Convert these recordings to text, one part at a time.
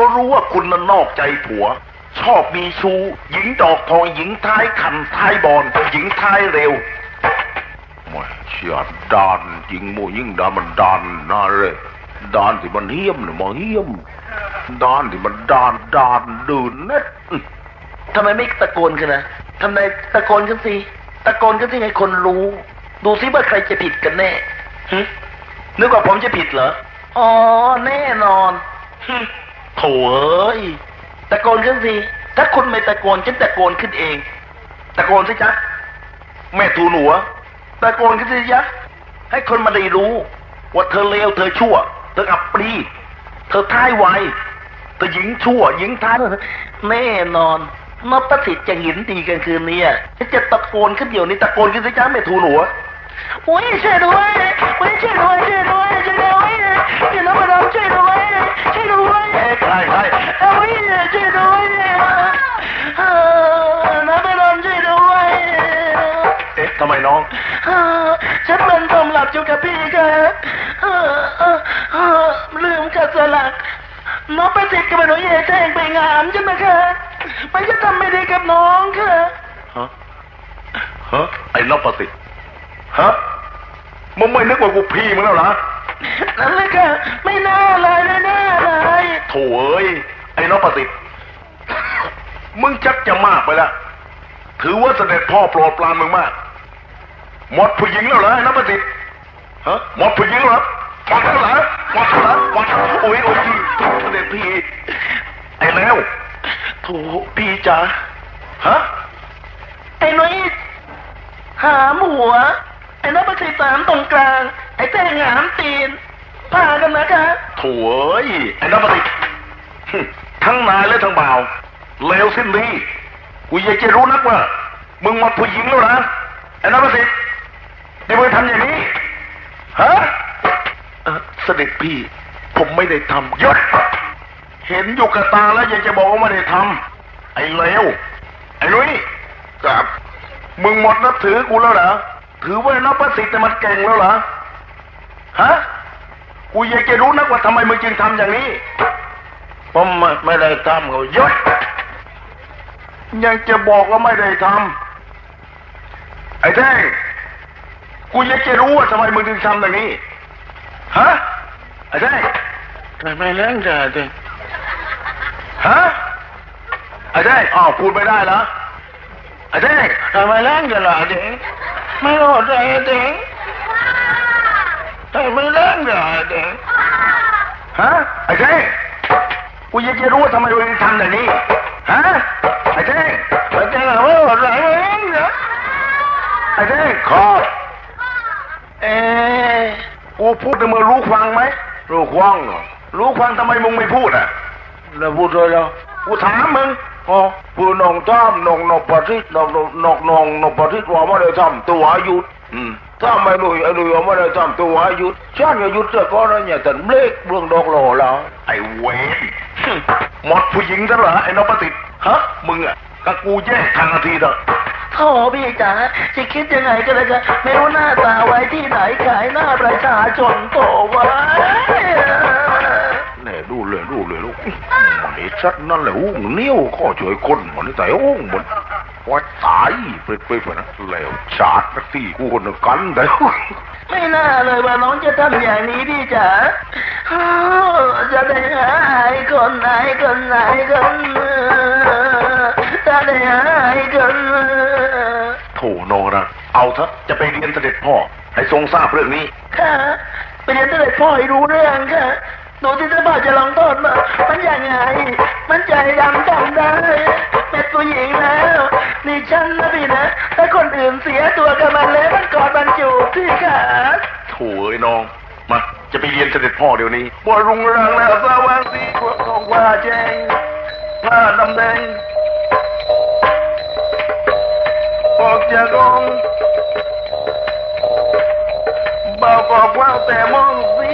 ก็รู้ว่าคุณนั้นนอกใจผัว ชอบมีชู้หญิงดอกทองหญิงท้ายขันท้ายบอลหญิงท้ายเร็วไม่เชื่อดานจริงโมยิ่งดานมันดานน่าเลยดานที่มันเหี้ยมน่ะมันเหี้ยมดานที่มันดานดานดื่นเน็ดอื้อทำไมไม่ตะโกนกันนะทำไมตะโกนกันสิตะโกนกันสิให้คนรู้ ดูสิว่าใครจะผิดกันแน่หึนึกว่าผมจะผิดเหรออ๋อแน่นอนหึ โถ่เอ้ยตะโกนกันสิ ถ้าคุณไม่ตะโกนฉันตะโกนขึ้นเอง ตะโกนสิจ๊ะแม่ทูลหัวตะโกนกันสิจ๊ะให้คนมาได้รู้ ว่าเธอเลวเธอชั่ว เธออับปรีเธอท้ายไวเธอหญิงชั่ว หญิงท้ายแน่นอนนพประสิทธิ์จะหินดีกันคืนนี้ฉันจะตะโกนขึ้นเดี๋ยวนี้ตะโกนขึ้นสิจ้าแม่ทูลหัวโอ้ยช่วยด้วยโอ้ยช่วยด้วยช่วยด้วยช่ วยด้วยช่วยน้องมาดามช่วยด้วยช่วยด้วยใช่ใช่โอ้ยช่วยด้วยเออน้องมาดามช่วยด้วยเอ๊ะทำไมน้องเออฉันเป็นตำหลับอยู่กับพี่ค่ะเออเออเออลืมกัดสลักน้องประสิทธิ์กับหนูเย่แจ้งไปงามใช่ไหมคะไม่จะทำไม่ดีกับน้องค่ะฮะฮะไอ้นพประสิทธิ์ฮะ มึงไม่นึกว่ากูพี่มึงแล้วเหรอนั่นเลยค่ะไม่น่าเลยไม่น่าเลยโถ่เอ้ยไอ้นพประสิทธิ์มึงชักจะมากไปแล้วถือว่าเสด็จพ่อโปรดปรานมึงมาก หมดผู้หญิงแล้วเหรอไอ้นพประสิทธิ์ฮะหมดผู้หญิงแล้วเหรอหมดแล้วเหรอหมดแล้วเหรอหมดโอ้ยโอ้ยพี่เสด็จพี่ไอ้แล้วโถพี่จ๋าฮะไอ้นุ้ยหามหัว ไอ้นับประสิทิศสามตรงกลาง ไอ้แจ้งหามตีนพากันนะคะโถ่เอ้ยไอ้นพประสิทิศทั้งนายและทั้งบ่าวเลวสิ้นดีกูอยากจะรู้นักว่า มึงมดผู้หญิงแล้วนะไอ้นพประสิทธิ์นี่มึงทำอย่างนี้ฮะเสด็จพี่ ผมไม่ได้ทำยุดเห็นอยู่กับตาแล้วยังจะบอกว่าไม่ได้ทำไอ้เลวไอ้นุ้ยครับมึงหมดนับถือกูแล้วเหรอ ถือว่านับประสิทธิ์แต่มันเก่งแล้วเหรอฮะกูอยากจะรู้นักว่าทำไมมึงจึงทำอย่างนี้ผมไม่ไม่ได้ทำเขาหยุดยังจะบอกว่าไม่ได้ทำไอ้แท่งกูอยากจะรู้ว่าทำไมมึงถึงทำอย่างนี้ฮะไอ้แท่งทำไมเรื่องจ่าเด็กฮะไอ้แท่งอ้าวพูดไม่ได้เหรอ ไอ้แท่งทำไมเรื่องจ่าเด็กไม่รอดใจเด็กทำไมเรื่องจ่าเด็กฮะไอ้แท่งกูอยากจะรู้ว่าทำไมมึงทำอย่างนี้ฮะไอ้แท่งไอ้แจ้งไม่รอดใจไมเรื่องจ่าไอ้แท่งขอเอ๊ะกูพูดในมือรู้ฟังไหมรู้ฟังเหรอรู้ฟังทำไมมึงไม่พูดอะแล้วพูดเลยแล้วกูถามมึง ผู้นองท่ามนองนกปฏิษนองนกนกนองนกปฏิษว่าไม่ได้ทำตัวหยุดอืมถ้าไม่รู้ไอ้รู้ว่าไม่ได้ทำตัวหยุดฉันก็หยุดเสียก่อนนะเนี่ยแต่เล็กเรื่องดอกโหลแล้วไอ้เวนหมดผู้หญิงซะเหรอไอ้นพประสิทธิ์ฮะมึงอะกับกูแยกทางนาทีเถอะโธ่พี่จ๋าจะคิดยังไงก็เลยจะไม่รู้หน้าตาไว้ที่ไหนขายหน้าประชาชนโตไว้ แน่ดูเลยดูเลยลูกมันชัดนั่นแหละอ้งเนี้ยวข้อช่วยคนมันนี่แต่อ้งมันว่าตายไปไปไปนะแล้วชาตินักที่กูคนกันแต่ไม่น่าเลยว่าน้องจะทำอย่างนี้พี่จ๋าอ้าวจะได้หายคนไหนคนไหนคนจะได้หายคนโถโนนะเอาเถอะจะไปเรียนเสด็จพ่อ ให้ทรงทราบเรื่องนี้ค่ะไปเรียนตั้งแต่พ่อให้รู้เรื่องค่ะ หนูที่จะพ่อจะลองโทษมามันยังไง มันใจดำทำได้ เป็นผู้หญิงแล้ว นี่ฉันนะพี่นะ ถ้าคนอื่นเสียตัวกับมันแล้วมันกอดมันจูบพี่ค่ะโถเอ้ยน้อง มา จะไปเรียนเสด็จพ่อเดี๋ยวนี้ว่ารุงรังแล้วสว่างสีกว่าของว่าแจงผ้าดำแดงออกจากองค์เบาบอกว่าแต่มองสิ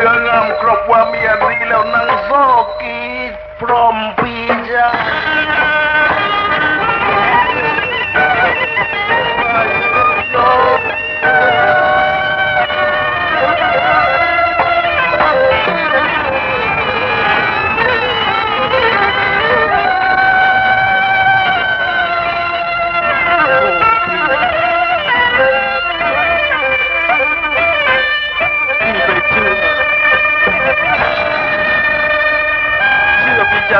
ชื่องามครบว่าเมียดีแล้วนางโซกีพร้อมปีจา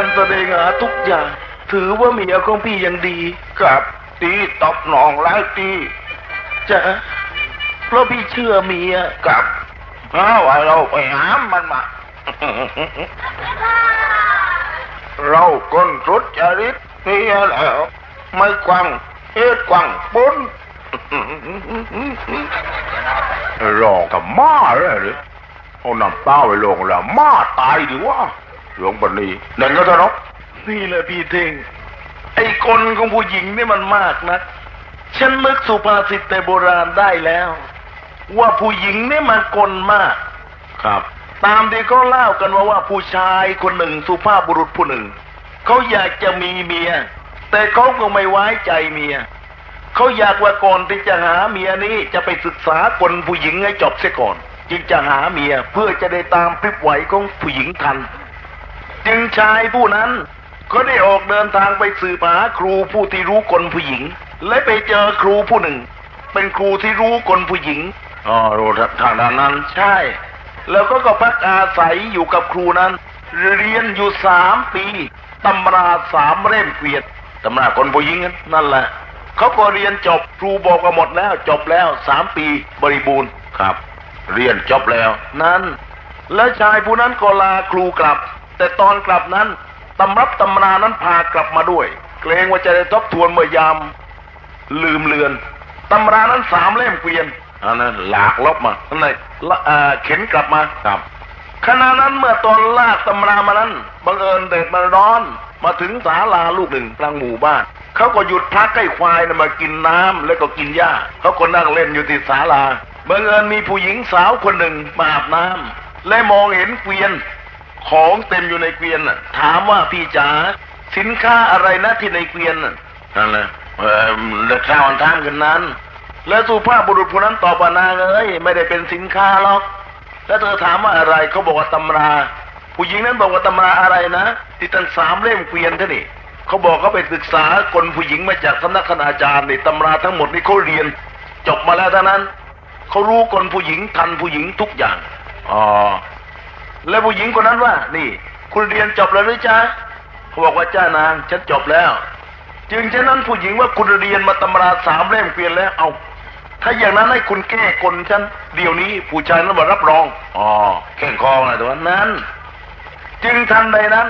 ดงหาทุกอย่าง ถือว่าเมียของพี่ยังดีครับตีตบหนองแล้วตีจ้ะเพราะพี่เชื่อเมียครับเอาไว้เราไปหามมันมา เราคนสุดจริตนี่แล้ว ไม่กวังเฮ็ดกวังปุ้นรอกับมาเลยหรือเอาน้ำตาไปลงแล้วมาตายดีวะ หลวงปณีเด่นก็เถอะเนาะนี่แหละพี่เท่งไอ้คนของผู้หญิงนี่มันมากนะฉันนึกสุภาษิตแต่โบราณได้แล้ว ว่าผู้หญิงนี่มันกลมาก ครับ ตามที่เขาเล่ากันมาว่าผู้ชายคนหนึ่งสุภาพบุรุษผู้หนึ่งเขาอยากจะมีเมีย แต่เขาก็ไม่ไว้ใจเมียเขาอยากว่าก่อนที่จะหาเมียนี้จะไปศึกษาคนผู้หญิงให้จบเสียก่อน จึงจะหาเมียเพื่อจะได้ตามพริบไหวของผู้หญิงทัน จึงชายผู้นั้น ก็ได้ออกเดินทางไปสืบหาครูผู้ที่รู้คนผู้หญิง และไปเจอครูผู้หนึ่ง เป็นครูที่รู้คนผู้หญิงอ๋อรู้ทางด้านนั้นใช่ แล้วก็ก็พักอาศัยอยู่กับครูนั้น เรียนอยู่สามปีตำราสามเล่มเกวียนตำราคนผู้หญิงนั่นแหละเขาก็เรียนจบครูบอกว่าหมดแล้วจบแล้วสามปีบริบูรณ์ครับ เรียนจบแล้ว นั้น และชายผู้นั้นก็ลาครูกลับ แต่ตอนกลับนั้นตำรับตำรานั้นพากลับมาด้วย เกรงว่าจะได้ทบทวนเมื่อยาม ลืมเลือนตำรานั้นสามเล่มเกวียนอันนั้นหลากลบมานั่นเลยละเอ่อเข็นกลับมาครับขณะนั้นเมื่อตอนลากตำรามานั้นบังเอิญแดดมันร้อน มาถึงศาลาลูกหนึ่งกลางหมู่บ้านเขาก็หยุดพักให้ควายนะมากินน้ำแล้วก็กินหญ้าเขาก็นั่งเล่นอยู่ที่ศาลาบังเอิญมีผู้หญิงสาวคนหนึ่งมาอาบน้ำและมองเห็นเกวียน ของเต็มอยู่ในเกวียนน่ะถามว่าพี่จ๋าสินค้าอะไรนะที่ในเกวียนนั่นแหละเออเลือกข้าข้าววทามกันนั้น แล้วสุภาพบุรุษผู้นั้นตอบว่านางเอ้ยไม่ได้เป็นสินค้าหรอก แล้วเธอถามว่าอะไรเขาบอกว่าตำรา ผู้หญิงนั้นบอกว่าตำราอะไรนะที่ตั้งสามเล่มเกวียนเท่านี่เขาบอกเขาไปศึกษาคนผู้หญิงมาจากสำนักคณาจารย์นี่ตำราทั้งหมดนี่เขาเรียน จบมาแล้วเท่านั้นเขารู้คนผู้หญิงทันผู้หญิงทุกอย่างอ๋อ แล้วผู้หญิงคนนั้นว่า นี่ คุณเรียนจบแล้วหรือจ๊ะเขาบอกว่าจ้านางฉันจบแล้ว จึงฉะนั้นผู้หญิงว่าคุณเรียนมาตำราสามเล่มเกวียนแล้วเอาถ้าอย่างนั้นให้คุณแก้กลฉันเดี๋ยวนี้ผู้ชายนั้นมารับรองอ๋อแข่งคองอะไรตัววันนั้น จึงทันใดนั้น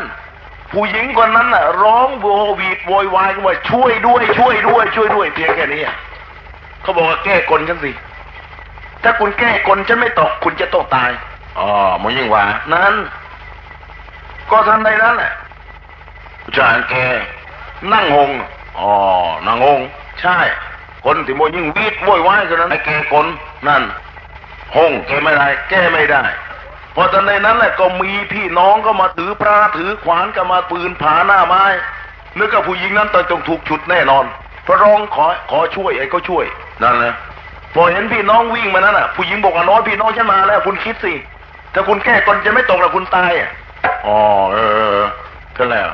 ผู้หญิงคนนั้นน่ะ ร้องโววีดโวยวายกันว่าช่วยด้วย ช่วยด้วย ช่วยด้วยเพียงแค่นี้เขาบอกว่าแก้กลฉันสิถ้าคุณแก้กลฉันไม่ตกคุณจะต้องตาย อ๋อมันยิ่งกว่า นั้น ก็ทันใดนั้นแหละผู้ชายแกนั่งหงอ๋อนั่งหงใช่ คนที่โมยิ่งวีดโวยวายกันนั้นไอ้แกคนนั่นหงแกไม่ได้ แก้ไม่ได้เพอทันใดนั้นแหละก็มีพี่น้องก็มาถือพระถือขวานก็มาปืนผาหน้าไม้นึกว่าผู้หญิงนั้นต้องถูกฉุดแน่นอนเพราะร้องขอขอช่วยไอ้ก็ช่วยนั่นแหละพอเห็นพี่น้องวิ่งมานั้นน่ะ ผู้หญิงบอกว่าน้อยพี่น้องฉันมาแล้ว คุณคิดสิ ถ้าคุณแก้กลจะไม่ตกแล้วคุณตายอะอ๋อเออก็แล้ว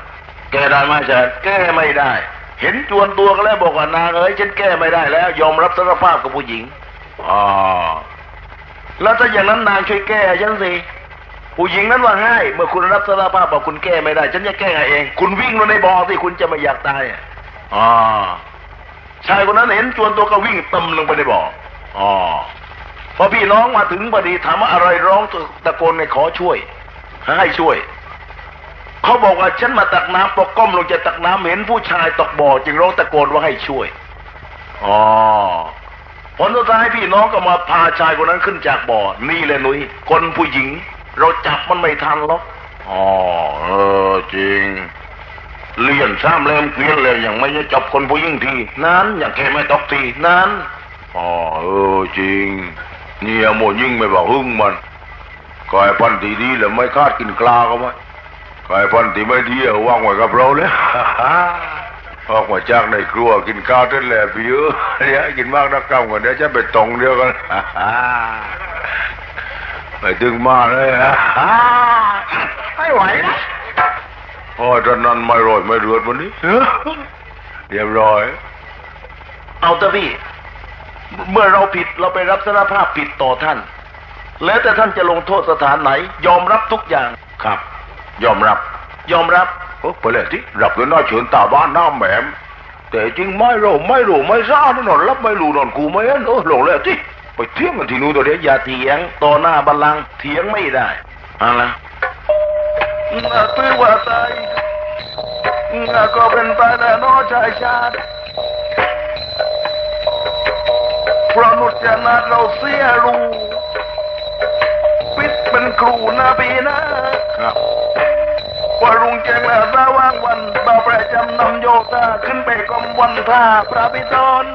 แกได้ไหมาจารย์แก้ไม่ได้ เห็นจวนตัวก็แล้วบอกว่านางเอ้ยฉันแก้ไม่ได้แล้ว ยอมรับสารภาพกับผู้หญิงอ๋อแล้วถ้าอย่างนั้นนางช่วยแก้ฉันสิผู้หญิงนั้นว่าให้เมื่อคุณรับสารภาพบอกคุณแก้ไม่ได้ ฉันจะแก้เอง คุณวิ่งลงในบ่อสิคุณจะไม่อยากตายอะอ๋อชายคนนั้นเห็นจวนตัวก็วิ่งตำลงไปในบ่ออ๋อ พอพี่น้องมาถึงพอดีถามว่าอะไรร้องตะโกนให้ขอช่วย ให้ช่วย เขาบอกว่าฉันมาตักน้ำพอก้มลงจะตักน้ำเห็นผู้ชายตกบ่อ จึงร้องตะโกนว่าให้ช่วยอ๋อผลสุดท้ายพี่น้องก็มาพาชายคนนั้นขึ้นจากบ่อ นี่แหละหนุยคนผู้หญิง เราจับมันไม่ทันหรอกอ๋อเออจริงเลี่ยนซ้ำเล่มเกลียนเลยยังไม่ได้จับคนผู้หญิงที นั้นอย่างงแค่ไม่ตกทีนั้นอ๋อเออจริง เนี่ยโมยิ่งไม่บอกหึ่งมันกายพันธุ์ที่ดีแล้วไม่คาดกินกลาก็ไหมกายพันธุ์ที่ไม่ดีเอาวางไว้กับเราเลยออกมาจากในครัวกินข้าวทั้งแหละพี่เออเนี่ยกินมากนักกรรมกันเดี๋ยวจะไปตรงเดียวกันไปดึงมาเลยฮะไม่ไหวนะโอ้ยตอนนั้นไม่รอยไม่เรือดวันนี้เรียบร้อย เอาเถอะพี่ เมื่อเราผิดเราไปรับสารภาพผิดต่อท่าน แล้วแต่ท่านจะลงโทษสถานไหน ยอมรับทุกอย่างครับ ยอมรับ ยอมรับอไปเลยที่รับเลยน้าเฉินตาบ้านหน้าแหมมแต่จริงไม่รู้ไม่รู้ไม่ทราบนอนรับไม่รู้นอนกูไม่เห็นเออลงเลยที่ไปเที่ยงกันที่นู้นตัวเดียวอย่าเถียงต่อหน้าบัลลังก์เถียงไม่ได้อะไรน่าตื้อว่าตายน่าก็เป็นตายแล้วน้อชายชาติ เพราะนุจนาเราเสียรู้ปิดเป็นครูนาปีนะครับว่ารุงแจงแล้วระว่างวันบ่าวประจำนำโยธาขึ้นไปกรมวันท่าพระพิตร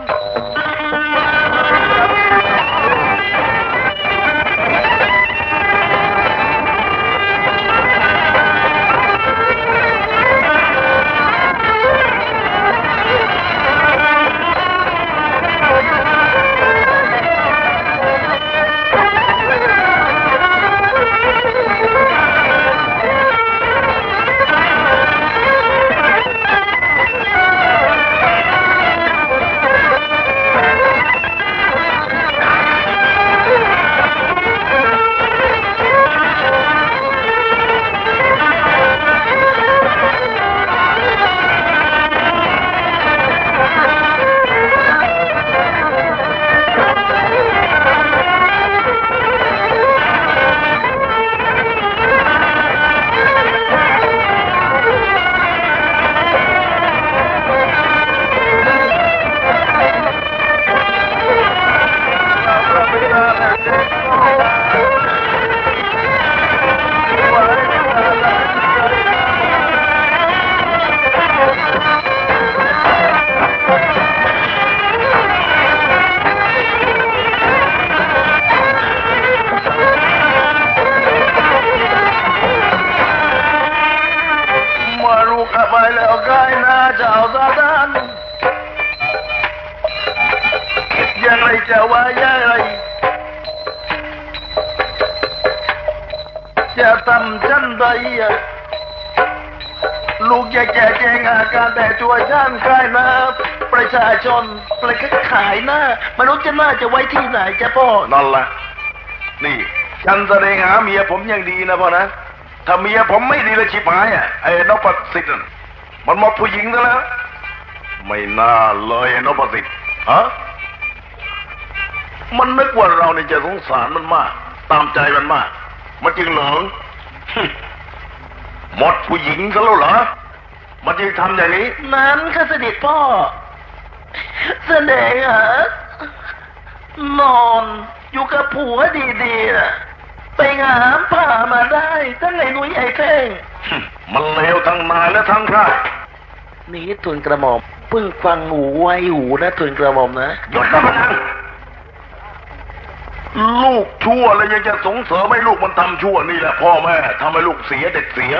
ำฉันใดอะลูกอยากจะแจ้งอาการแต่ตัวฉันกายน้าประชาชนประคขายหน้ามนุษย์จะน่าจะไว้ที่ไหนจ้ะพ่อนั่นละนี่ฉันแสดงหาเมียผมยังดีนะพ่อนะถ้าเมียผมไม่ดีลยชิบหายอะไอ้นพสิทธิ์มันมดผู้หญิงซะแล้ว ไม่น่าเลยไอ้นพสิทธิ์ฮะมันนึกว่าเราเนี่ยจะสงสารมันมาก ตามใจมันมาก มันจึงเหลิง หมดผู้หญิงซะแล้วเหรอ มันจึงทำอย่างนี้ นั้นค่ะเสด็จพ่อแสดงหานอนอยู่กับผัวดีๆน่ะไปงามผ่ามาได้ทั้งไอ้นุ้ยไอ้เท่งมันเลวทั้งนายและทั้งพระนี่ทุนกระหม่อมเพิ่งฟังหูไว้หูนะทุนกระหม่อมนะหยุดนะมันนะลูกชั่วแล้วยังจะสงเสริมให้ลูกมันทำชั่วนี่แหละพ่อแม่ทำให้ลูกเสียเด็กเสีย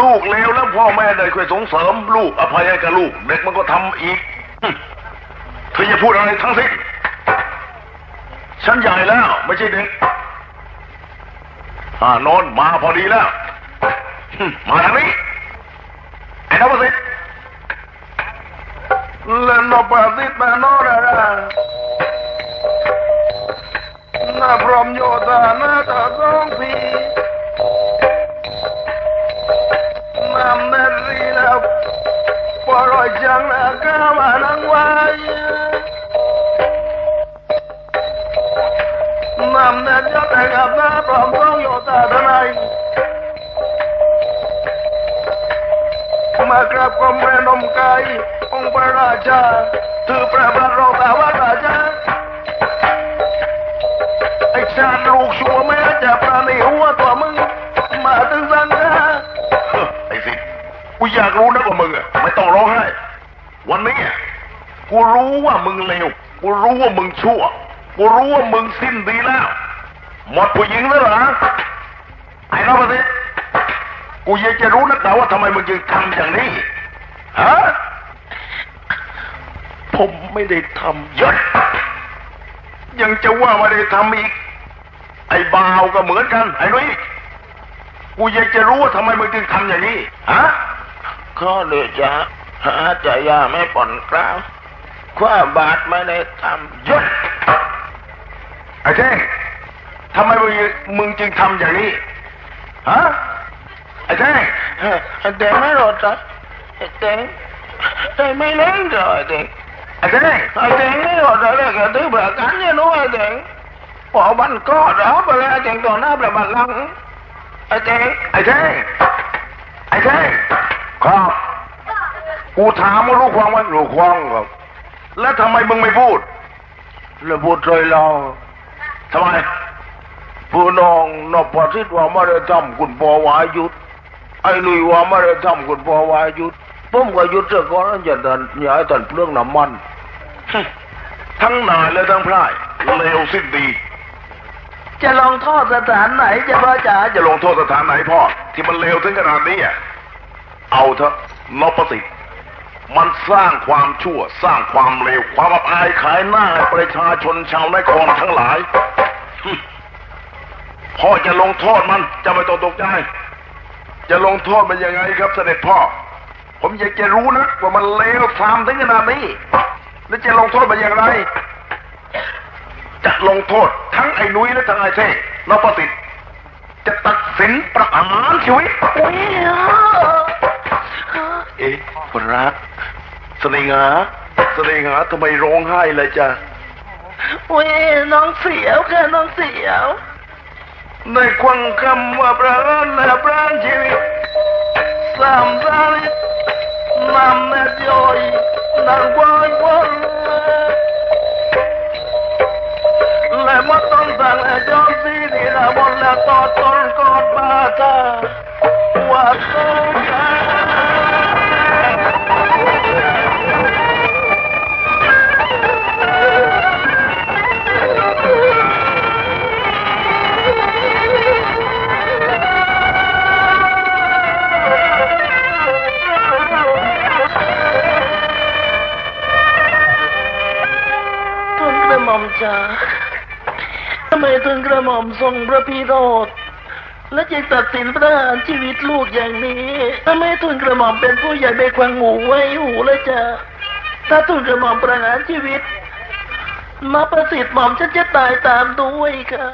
ลูกเลวแล้วพ่อแม่ได้ค่อยส่งเสริมลูกอภัยให้กับลูก เด็กมันก็ทำอีกเธออย่าพูดอะไรทั้งสิ้นฉันใหญ่แล้วไม่ใช่เด็กอ่านอนมาพอดีแล้วมาทางนี้ไอ้นพสิทธิ์ Leno pasita no rara. Na from yoda na ta song pi. Nam poro jang na ka ma nang wai. Nam na jo ta gặp na from song yoda ta nai. มากราบกรมแม่นมไกายอง อยากรู้นะว่ามึงอะไม่ต้องร้องไห้วันนี้อะกูรู้ว่ามึงเลวกูรู้ว่ามึงชั่ว กูรู้ว่ามึงสิ้นดีแล้ว หมดผู้หญิงแล้วเหรอไอ้น้องปสิกูอยากจะรู้นักหนาว่าทำไมมึงจึงทำอย่างนี้ฮะผมไม่ได้ทหยุดยังจะว่าไม่ได้ทำอีก ไอ้บ่าวก็เหมือนกัน ไอ้นุ้ยกูอยากจะรู้ว่าทำไมมึงจึงทำอย่างนี้ฮะ ข้อเลยจะหาใจยาไม่ผ่อนกล้าวความบาทไม่ได้ทหยุดไอ้เท่งทำไมมึงมึงจึงทำอย่างนี้ฮะไอ้ไอ้แท่งไอ้แดงไม่รอดจ้ะไอ้แดงไอ้ไม่เล่นจ้ะไอ้แดงไอ้แท่งไอ้แดงไม่รอดเลยแกตื้อแบบกันเนี่ยนู้ไอ้แดงพอบันก็รับไปเลยไอ้แดงต่อหน้าแบบบันลังไอ้แดงไอ้แท่งไอ้แท่ง ครับ กูถามว่ารู้ความไหมรู้ความครับ แล้วทำไมมึงไม่พูดแล้วพูดใจเราทำไมผู้น้องนพสิทธิ์ว่าไม่ได้ทำคุณพ่อวายุดไอ้ลุยว่าไม่ได้ทำคุณพ่อวายุดผมก็หยุดเสียก่อนแล้วจะดันอย่าให้ตันเปลืองน้ำมัน ทั้งนายและทั้งพรายเลวสิ้นดี จะลองโทษสถานไหนจะพ่อจ๋าจะลงโทษสถานไหนพ่อที่มันเลวถึงขนาดนี้อะ เอาเถอะนพสิทธิ์มันสร้างความชั่วสร้างความเลวความอับอายขายหน้าให้ประชาชนชาวนครทั้งหลายพ่อจะลงโทษมันจะไม่ต้องตกใจจะลงโทษมันยังไงครับเสด็จพ่อ ผมอยากจะรู้นะว่ามันเลวทรามถึงขนาดนี้แล้วจะลงโทษมันอย่างไร จะลงโทษทั้งไอ้นุ้ยและทั้งไอ้เท่นพสิทธิ์จะตัดสินประหารชีวิตอุ้ย เอ๊ะคนรักเสน่หาเสน่หาทำไมร้องไห้เลยจ๊ะอุ้ยน้องเสียวค่ะน้องเสียวในควังคำว่าประหารและประหารชีวิตสามสาลิตนำแม่จอยนางวายวันและมาต้องสั่งและจอมสีนี่ละบนและต่อต้นกอดมาตาว่าต้องกา ระหม่อมจ๋าทำไมทุนกระหม่อมทรงพระพิโรธและจึงตัดสินประหารชีวิตลูกอย่างนี้ทำไมทุนกระหม่อมเป็นผู้ใหญ่ไปควังหูไว้หูเลยจ้ะถ้าทุนกระหม่อมประหารชีวิต มาประสิทธิ์หม่อมฉันจะตายตามด้วยค่ะ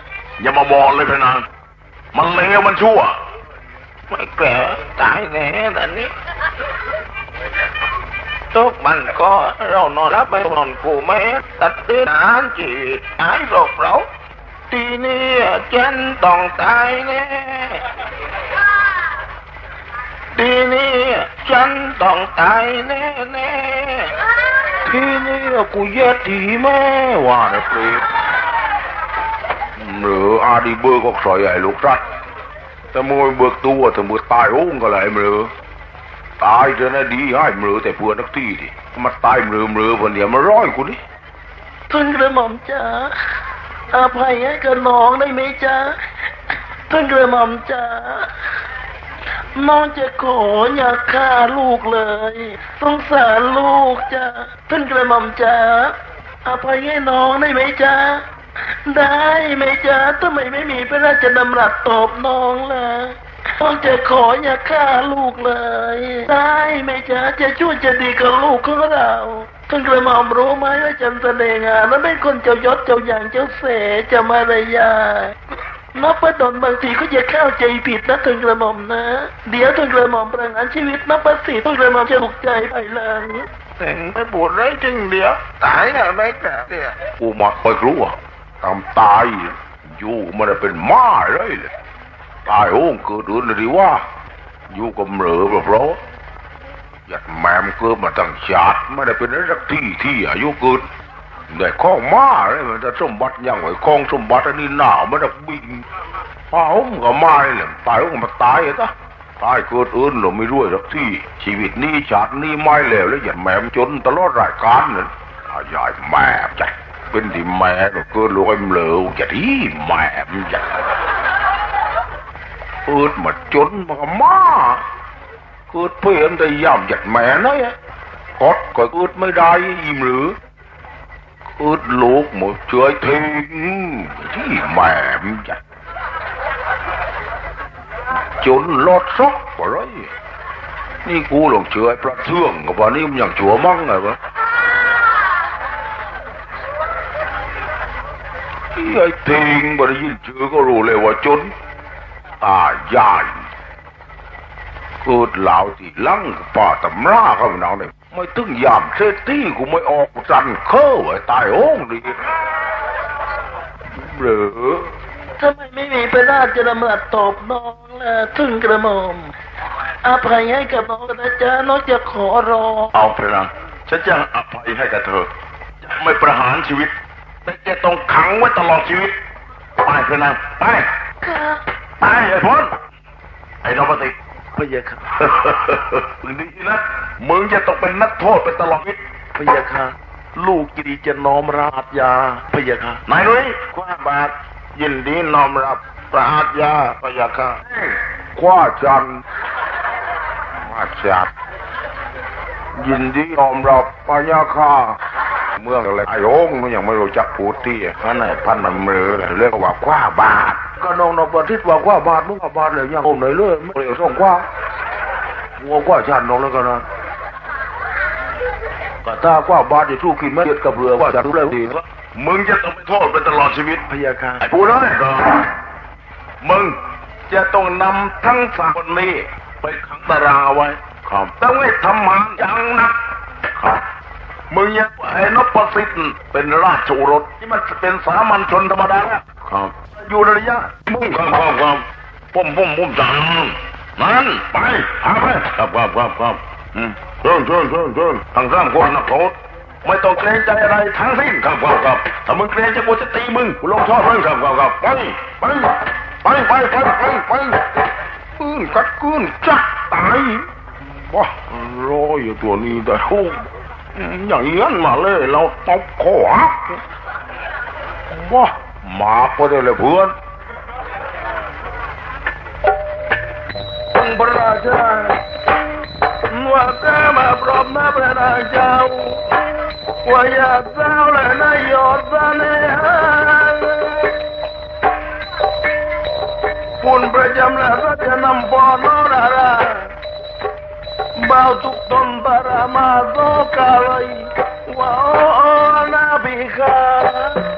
อย่ามาบอกเลยพะนางมันเลวมันชั่วไม่แก่ตายแน่ตอนนี้ ทุกมันก็เรานอนรับไปนอนกูไม่ตัดสินาหารจีตตายโรคเราทีนี้ฉันต้องตายแน่ทีนี้ฉันต้องตายแน่แน่ทีนี้กูเย็ดทีแม่ว่านะเปรตหรืออาดีเบอร์ก็ใส่ไอ้ลูกรัดแต่มวยเบิกตัวแต่มือตายโอ้งก็ไรมือ ตายเถอะนะดีให้มือแต่เพื่อนักที่ดิมาตายมือมือวันเดียวมาร้อยกูนี่ทุนกระหม่อมจ๋าอภัยให้กับน้องได้ไหมจ๊ะทุนกระหม่อมจ๋าน้องจะขออย่าฆ่าลูกเลยสงสารลูกจ้ะทุนกระหม่อมจ๋าอภัยให้น้องได้ไหมจ๊ะได้ไหมจ๊ะทำไมไม่มีพระราชดำรัสตอบน้องล่ะน้องจะขออย่าฆ่าลูกเลย จ๊ะจะช่วยจะดีกับลูกของเราท่านกระหม่อมรู้ไหมว่าจำแสดงงานนั้นเป็นคนเจ้ายศเจ้าอย่างเจ้าเสเจะมารยานับประดนบางทีก็จะเข้าใจผิดนะท่านกระหม่อมนะ เดี๋ยวท่านกระหม่อมประหารชีวิตนับประสิทธิ์ท่านกระหม่อมจะถูกใจภายหลังแต่งไปบวชไรจึงเดียวตายแล้วไม่กล้าเนี่ยกูมาคอยรู้ว่าทำตายอยู่มันได้เป็นหม้าเลยเลยตายโอ้งเกิดอื่นเลยดีว่าอยู่กับเหลือแบบเรา หยัดแมมเกิดมาตั้งชาติไม่ได้เป็นอะไรสักที่ที่อายุเกิดได้ข้องมาเลยมันจะสมบัติยังไงข้องสมบัติอันนี้หนาวมันจะบินป้าผมก็มาเลยตายโอ้งมาตายอะจ้ะตายเกิดอื่นเราไม่รู้สักที่ชีวิตนี้ชาตินี้ไม่แล้วแล้วหยัดแมมจนตลอดรายการนั่นอายายแม่จ้ะเป็นที่แม่ก็เกิดรวยเหลวจะที่แม่จ้ะเอิดมาจนมากมา เกิดเพื่อนแต่ย่ำหยัดแม่น้อยอดก็เกิดไม่ได้ยิมหรือเกิดลูกหมดเฉยทิ้งที่แม่จัดจนลอดซอกปะไรนี่กูหลงเชื่อไอ้พระเทืองกับว่านี่มันอย่างชัวมั่งไงวะไอ้ทิ้งบ่ได้ยินชื่อก็รู้เลยว่าจนตายาย อืดเหลาที่ลังป่าตำราเขาพี่น้องเนี่ยไม่ตึงยามเซตี้กูไม่ออกสันเข้าไอ้ตายโอ้งดีหรือทำไมไม่มีพระราชดำรัสตอบน้องล่ะถึงกระหม่อมอภัยให้กับน้องแล้วนะจ๊ะน้องจะขอร้องเอาพระนางฉันจะอภัยให้กับเธอจะไม่ประหารชีวิต แต่จะต้องขังไว้ตลอดชีวิต ไปพระนางไปค่ะไปไอ้พลไอ้นพติ พระยาค่ะมึงดีนะมึงจะต้องเป็นนักโทษไปตลอดชีวิตพระยาค่ะลูกยินดีจะน้อมราชยาพระยาค่ะนายนุ้ยคว้าบาทยินดีน้อมรับพระอาญาพระยาค่ะคว้าจันทร์คว้าจัดยินดีน้อมรับพระยาค่ะ เมืองอะไรไอ้โอ่งมันยังไม่รู้จักพูดที่นั่นไอ้พันมันมือเลยเรียกว่าคว้าบาท ก็น้องนพทิศว่าคว้าบาทมึงคว้าบาทเลยยังผมไหนเลยไม่เรียกส่งคว้าวัวคว้าจันทร์น้องแล้วกันนะก็ถ้าว่าบาดจะสู้กินไม่เด็ดกับเรือว่าจะรู้แล้วดีมึงจะต้องไปโทษเป็นตลอดชีวิตพระยาค่ะไอ้ผู้น้อยมึงจะต้องนำทั้งสามคนนี้ไปขังตารางเอาไว้ครับต้องให้ทำหมันอย่างหนักครับ มึงอยังไอ้นพสิทธิ์เป็นราชโอรสที่มันเป็นสามัญชนธรรมดาครับอยู่ในระยะมุ่งครับครับครับผมผมผมสั่งนั้นไปหาไปครับครับครับครับอืมเชิญเชิญเชิญเชิญทั้งสามคนนักโทษไม่ต้องเกรงใจอะไรทั้งสิ้นครับครับครับถ้ามึงเกรงใจกูจะตีมึงกูลงโทษมึงครับครับครับไปไปไปไปไปไปไปปืนกัดกืนจักตายว้ารออยู่ตัวนี้แต่โอ้ อย่างนี้นมาเลย เราตบคอหักว้ามาก็ได้เลยเพื่อนองค์พระราชาว่าแกมาพร้อมหน้าพระนางเจ้าว่าอยากเจ้าและนายยอดสเนหาปุ่นประจำและก็จะนำปอนอรารา batukton para mazo kaloy wa ona bihar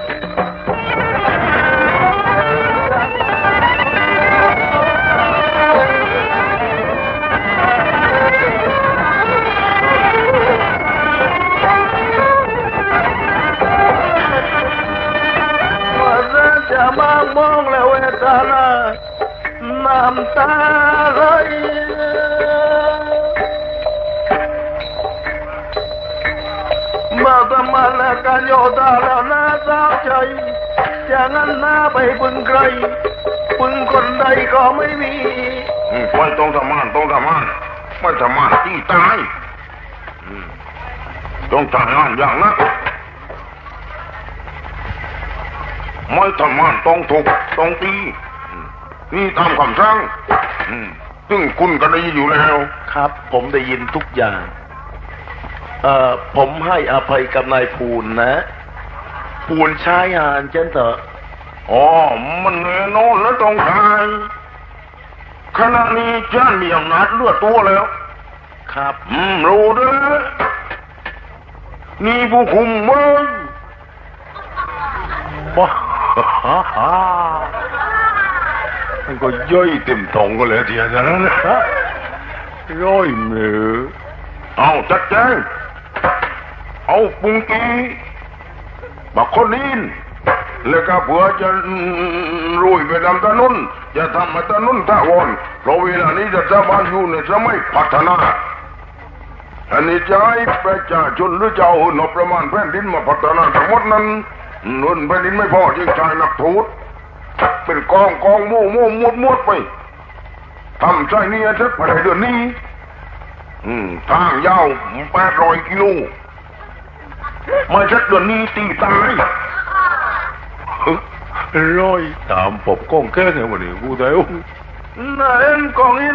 อย่างนั้นน่าไปพึงใครพึงคนใดก็ไม่มีไม่ต้องทำมานต้องทำมานไม่ทำมานที่ตายอืมต้องทำงานอย่างนั้นไม่ทำงานต้องถูกต้องตีอืมนี่ตามคำสั่งอืมซึ่งคุณก็ได้ยินอยู่แล้ว ครับ ผมได้ยินทุกอย่าง เอ่อผมให้อภัยกับนายภูนนะ ภูนชายหานเจนเถอะอ๋อมันแน่นอนแล้วต้องทายขณะนี้ฉันมีอำนาจเลือดตัวแล้ว ครับ อืมรู้เด้อนี่ผู้คุมมึงว้าฮ่าฮ่ามันก็ย่อยเต็มท้องก็เลยทีเดียวนั้นนะย่อยมือเอาจัดแจงเอาปุงกี บักคนนี้แล้วก็เผื่อจะรุยไปทำถนนจะทำให้ถนนทาวรเพราะเวลานี้จะสามารถอยู่ในสมัยพัฒนาอันนี้จะให้ประชาชนหรือจะเอาหนบประมาณแผ่นดินมาพัฒนาทั้งหมดนั้นเงินแผ่นดินไม่พอจึงใช้นักโทูตเป็นกองกองโม่โม่มวดมวดไปทำใช่นี่เสร็จภายในเดือนนี้อืมทางยาวแปดร้อยกิโล ไม่เสร็จเดือนนี้ตีตายร้อยตามปบกล้องแค่ไหนวันนี้กูได้อุ้งนั่นกองอิ